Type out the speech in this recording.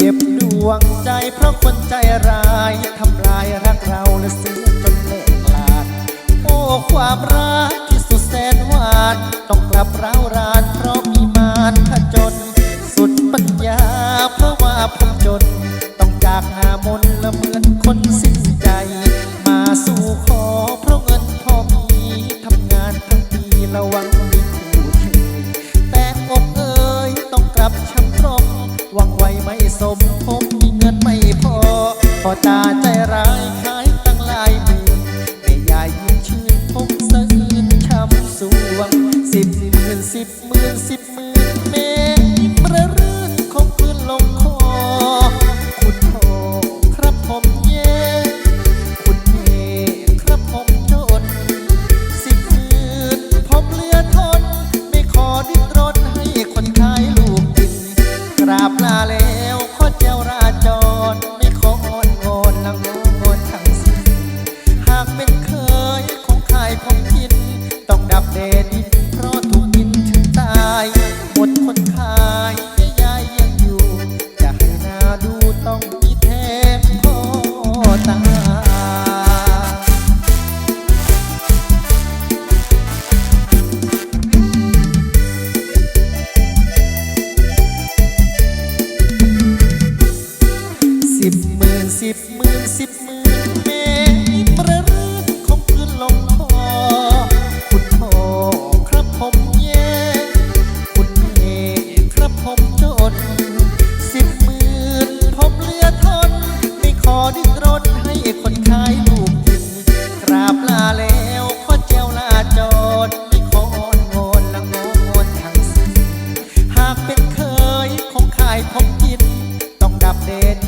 เจ็บดวงใจเพราะคนใจร้ายทำลายรักเราและเสียจนเลิกลาดโอ้ความรักที่สุดแสนหวานต้องกลับร้าวรานเพราะมีมารผจญสุดปัญญาเพราะว่าผมจน ต้องจากหามนละเหมือนคนสิ้นใจ มาสู่ขอเพราะเงินพอมีทำงานทั้งปีระวังมีคู่เธอแต่อกเอ่ยต้องกลับช้ำตรงห วังไวไม่สมผมมีเงินไม่พอพอตาใจร้ายขายตั้งหลายหมื่นแม่ยายยิ้มชื่นผมสะอื้นช้ำสวงสิบหมื่นสิบหมื่นสิบหมื่นแม่ยิ้ม สิบหมื่นสิบหมื่นเมตรประรื่นคงคืนลงคอคุณพ่อครับผมแย่คุณแม่ครับผมจนสิบหมื่นผมเลือทน ไม่ขอดิ้นรนให้คนขายลูกกินกราบลาแล้วขอเจ้าลาจอดไม่ขออ้อนวอนละงองอนทั้งสิ้นหากเป็นเคยคงขายผมกิน ต้องดับแดดดิน